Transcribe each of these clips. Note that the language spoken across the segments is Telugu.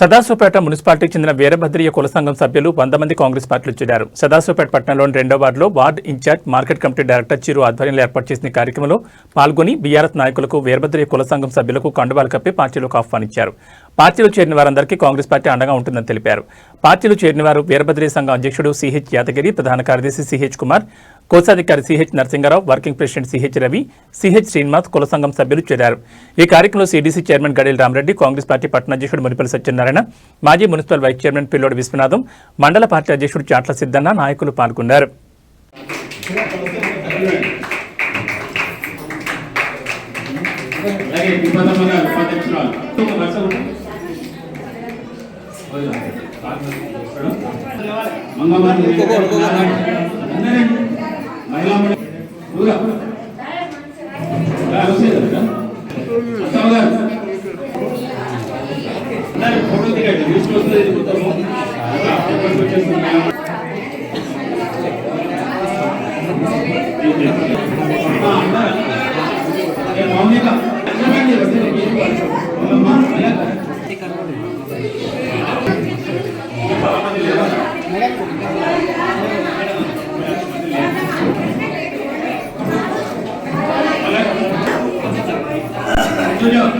సదాశివపేట మున్సిపాలిటీకి చెందిన వీరభద్రియ కుల సంఘం సభ్యులు వంద మంది కాంగ్రెస్ పార్టీలు చేరారు. సదాశివపేట పట్టణంలోని రెండో వార్డులో ward incharge market committee director Chiru ఆధ్వర్యంలో ఏర్పాటు చేసిన కార్యక్రమంలో పాల్గొని బీఆర్ఎస్ నాయకులకు వీరభద్రియ కుల సంఘం సభ్యులకు కండువాలు కప్పి పార్టీలోకి ఆహ్వానించారు. పార్టీలో చేరిన వారందరికీ కాంగ్రెస్ పార్టీ అండగా ఉంటుందని తెలిపారు. పార్టీలో చేరిన వారు వీరభద్రియ సంఘం అధ్యక్షుడు సిహెచ్ యాదగిరి ప్రధాన కార్యదర్శి సిహెచ్ కుమార్ కోశాధికారి CH Narasimharao working president CH Ravi CH Srinivas కుల సంఘం సభ్యులు చేరారు. ఈ కార్యక్రమంలో CDC chairman Gadila Ramareddy Congress party పట్టణ అధ్యక్షుడు మునిపల్లి సత్యనారాయణ మాజీ మున్సిపల్ వైస్ చైర్మన్ పిల్లోడి విశ్వనాథం మండల పార్టీ అధ్యక్షుడు చాట్ల సిద్ధన్న నాయకులు పాల్గొన్నారు. మంగళవారం. ఆ,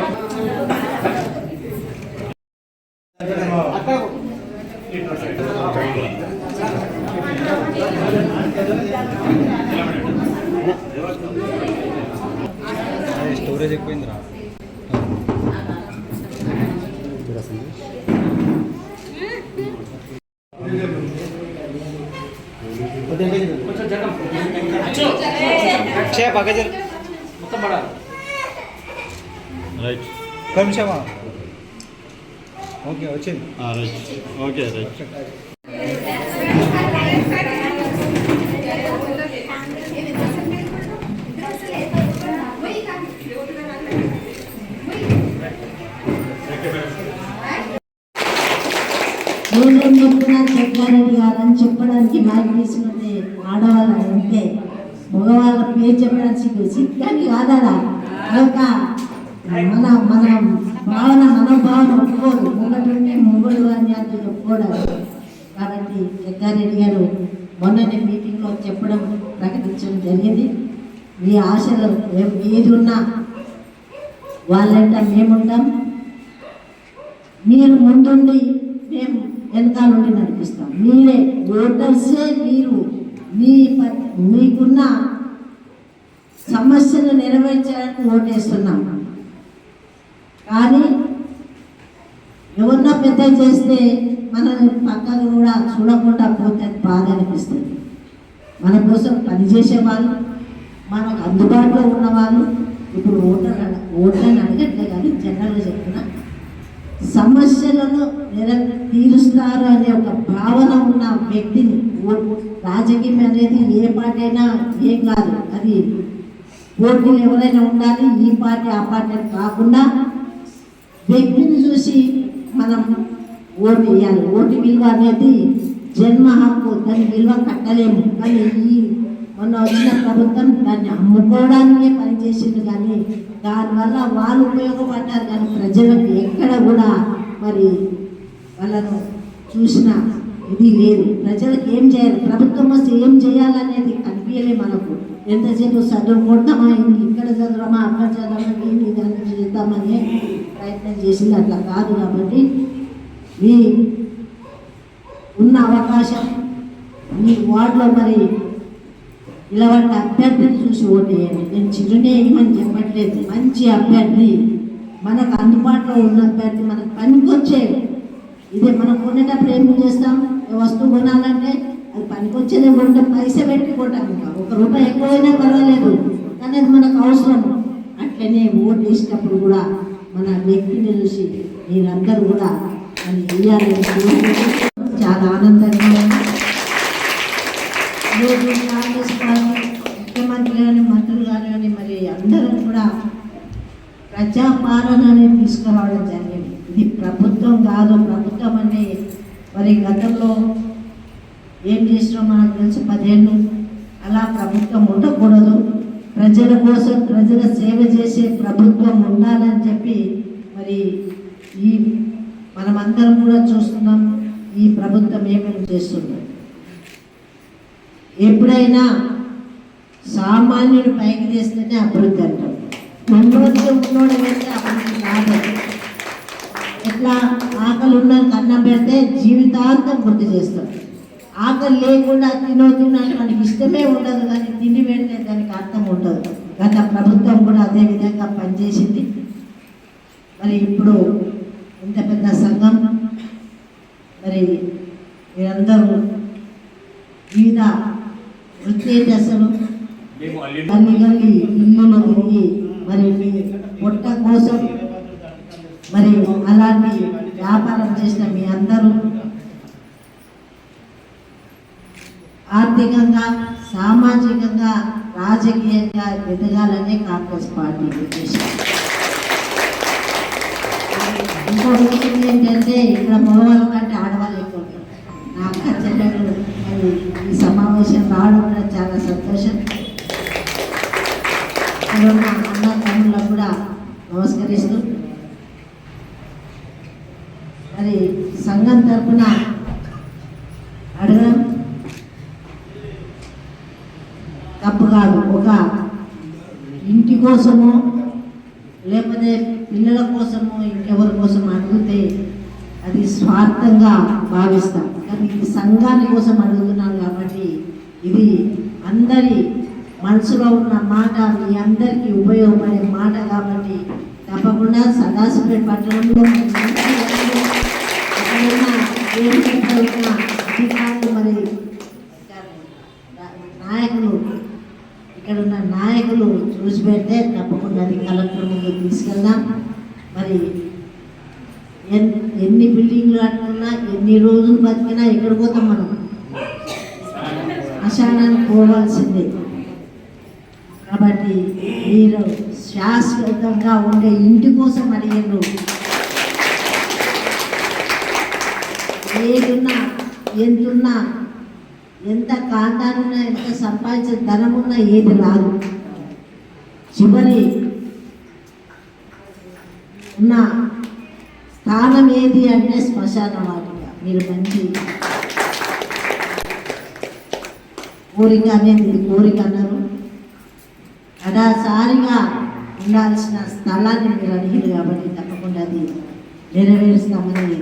స్టోరేజ్ ఎక్కువైందిరా. చే పక్క జరు. రైట్. ఒక్క నిమిషమా ఓకే వచ్చింది రైట్. Okay right. చెప్పడానికి మైక్ తీసుకుంటే ఆడవాళ్ళు ఉంటే మగవాళ్ళ పేరు చెప్పడానికి సిగ్గు సిగ్గానికి కాదా కనుక మన మన భావన మన భావన ఒప్పుకోదు మొగటుంటే మొగడు అని అది. ఒప్పుకోవడానికి కాబట్టి జగ్గారెడ్డి గారు మొన్ననే మీటింగ్లో చెప్పడం ప్రకటించడం జరిగింది. మీ ఆశలు ఏది ఉన్నా వాళ్ళంట మేముంటాం. మీరు ముందుండి మేము వెనకాల నుండి నడిపిస్తాం. మీరే ఓటర్సే మీరు. మీ మీకున్న సమస్యను నెరవేర్చడానికి ఓటేస్తున్నాం. కానీ ఎవరన్నా పెద్ద చేస్తే మనల్ని పక్కకు కూడా చూడకుండా పోతే బాధ అనిపిస్తుంది. మన కోసం పనిచేసే వాళ్ళు మనకు అందుబాటులో ఉన్న వాళ్ళు ఇప్పుడు ఓటర్ ఓటర్ అడగట్లే కానీ జనరల్గా చెప్తున్నా సమస్యలను నెర తీరుస్తారు అనే ఒక భావన ఉన్న వ్యక్తిని ఓ- రాజకీయం అనేది ఏ పార్టీ అయినా ఏం కాదు. అది పోటీలు ఎవరైనా ఉండాలి ఈ పార్టీ ఆ పార్టీ కాకుండా వ్యక్తిని చూసి మనం ఓటు వేయాలి. ఓటు విలువ అనేది జన్మ హక్కు దాని విలువ కట్టలేము. కానీ ఈ మొన్న వచ్చిన ప్రభుత్వం దాన్ని అమ్ముకోవడానికే పనిచేసింది. కానీ దానివల్ల వాళ్ళు ఉపయోగపడ్డారు. కానీ ప్రజలకు ఎక్కడ కూడా మరి వాళ్ళను చూసిన ఇది లేదు. ప్రజలకు ఏం చేయాలి? ప్రభుత్వం వస్తే ఏం చేయాలనేది కనిపించలే మనకు. ఎంతసేపు చదువుకుంటామా ఇక్కడ చదవమా? అక్కడ చదవమా? ఏంటి దాన్ని చేద్దామని ప్రయత్నం చేసింది. అట్లా కాదు కాబట్టి మీ ఉన్న అవకాశం మీ వార్డులో మరి ఇలాంటి అభ్యర్థిని చూసి ఓటేయండి. నేను చిరునే ఏమని చెప్పట్లేదు. మంచి అభ్యర్థి. మనకు అందుబాటులో ఉన్న అభ్యర్థి మనకు పనికొచ్చేది. ఇదే మనం కొనేటప్పుడు ఏం చేస్తాం? వస్తువు కొనాలంటే అది పనికొచ్చేదే కొంటే పైసా పెట్టి కొంటాం ఒక రూపాయి ఎక్కువైనా పర్వాలేదు కానీ అది మనకు అవసరం. అట్లనే ఓటు వేసినప్పుడు కూడా మన వ్యక్తిని చూసి మీరందరూ కూడా అది వేయాలని చాలా ఆనందంగా ఈరోజు కాంగ్రెస్ కానీ ముఖ్యమంత్రి కానీ మంత్రులు కానీ మరి అందరూ కూడా ప్రజాపాలనని తీసుకురావడం జరిగింది. ఇది ప్రభుత్వం కాదు ప్రభుత్వం అంటే మరి గతంలో ఏం చేసినా మనకు తెలుసు పదేళ్ళు అలా ప్రభుత్వం ఉండకూడదు. ప్రజల కోసం ప్రజల సేవ చేసే ప్రభుత్వం ఉండాలని చెప్పి మరి ఈ మనమందరం కూడా చూస్తున్నాం ఈ ప్రభుత్వం ఏమేమి చేస్తుంది. ఎప్పుడైనా సామాన్యుడు పైకి తీస్తేనే అభివృద్ధి అంటాం. ఉన్నోడికి ఉన్నోడు అయితే అభివృద్ధి కాదు. ఎట్లా ఆకలి ఉన్న అన్నం పెడితే జీవితాంతం గుర్తు చేస్తాం. ఆకలి లేకుండా తినో తినడానికి మనకి ఇష్టమే ఉండదు కానీ తిండి పెడితే దానికి అర్థం ఉండదు. గత ప్రభుత్వం కూడా అదే విధంగా పనిచేసింది. మరి ఇప్పుడు ఇంత పెద్ద సంఘం మరి మీరందరూ వివిధ వృత్తి దశలు గల్లి గల్లి ఇల్లులు తిరిగి మరి మీ పొట్ట కోసం మరి అలాంటి వ్యాపారం చేసిన మీ అందరూ ఆర్థికంగా సామాజికంగా రాజకీయంగా ఎదగాలనే కాంగ్రెస్ పార్టీ ఉద్దేశం ఇంకో విషయం ఏంటంటే ఇక్కడ మగవాళ్ళ కంటే ఆడవాళ్ళు ఎక్కువ ఉంటారు. నా అక్క చెల్లెలు ఈ సమావేశం రావడం కూడా చాలా సంతోషం ఇక్కడ అన్న తమ్ముళ్ళకు కూడా నమస్కరిస్తూ మరి సంఘం తరపున అడగడం తప్పు కాదు ఒక ఇంటి కోసము లేకపోతే పిల్లల కోసము ఇంకెవరి కోసం అడిగితే అది స్వార్థంగా భావిస్తాం. కానీ ఇది సంఘాని కోసం అడుగుతున్నాం కాబట్టి ఇది అందరి మనసులో ఉన్న మాట మీ అందరికీ ఉపయోగపడే మాట కాబట్టి తప్పకుండా సదాశివపేట పట్టణంలో అధికారులు మరి నాయకులు ఇక్కడ ఉన్న నాయకులు చూసి పెడితే తప్పకుండా అది కలెక్టర్ ముందు తీసుకెళ్దాం. మరి ఎన్ని బిల్డింగ్లు కట్టుకున్నా ఎన్ని రోజులు బతికినా ఇక్కడ పోతాం మనం? శ్మశానానికి పోవాల్సిందే. కాబట్టి మీరు శాశ్వతంగా ఉండే ఇంటి కోసం అడిగారు ఏదున్నా ఎంతున్నా ఎంత కాంతానున్నా ఎంత సంపాదించిన ధనమున్నా ఏది రాదు. చివరి ఉన్న స్థానం ఏది అంటే శ్మశాన వాటిక. మీరు మంచి కోరిక అనేది మీరు కోరిక అన్నారు అడాసారిగా ఉండాల్సిన స్థలాన్ని మీరు అడిగారు కాబట్టి తప్పకుండా అది నెరవేరుస్తామని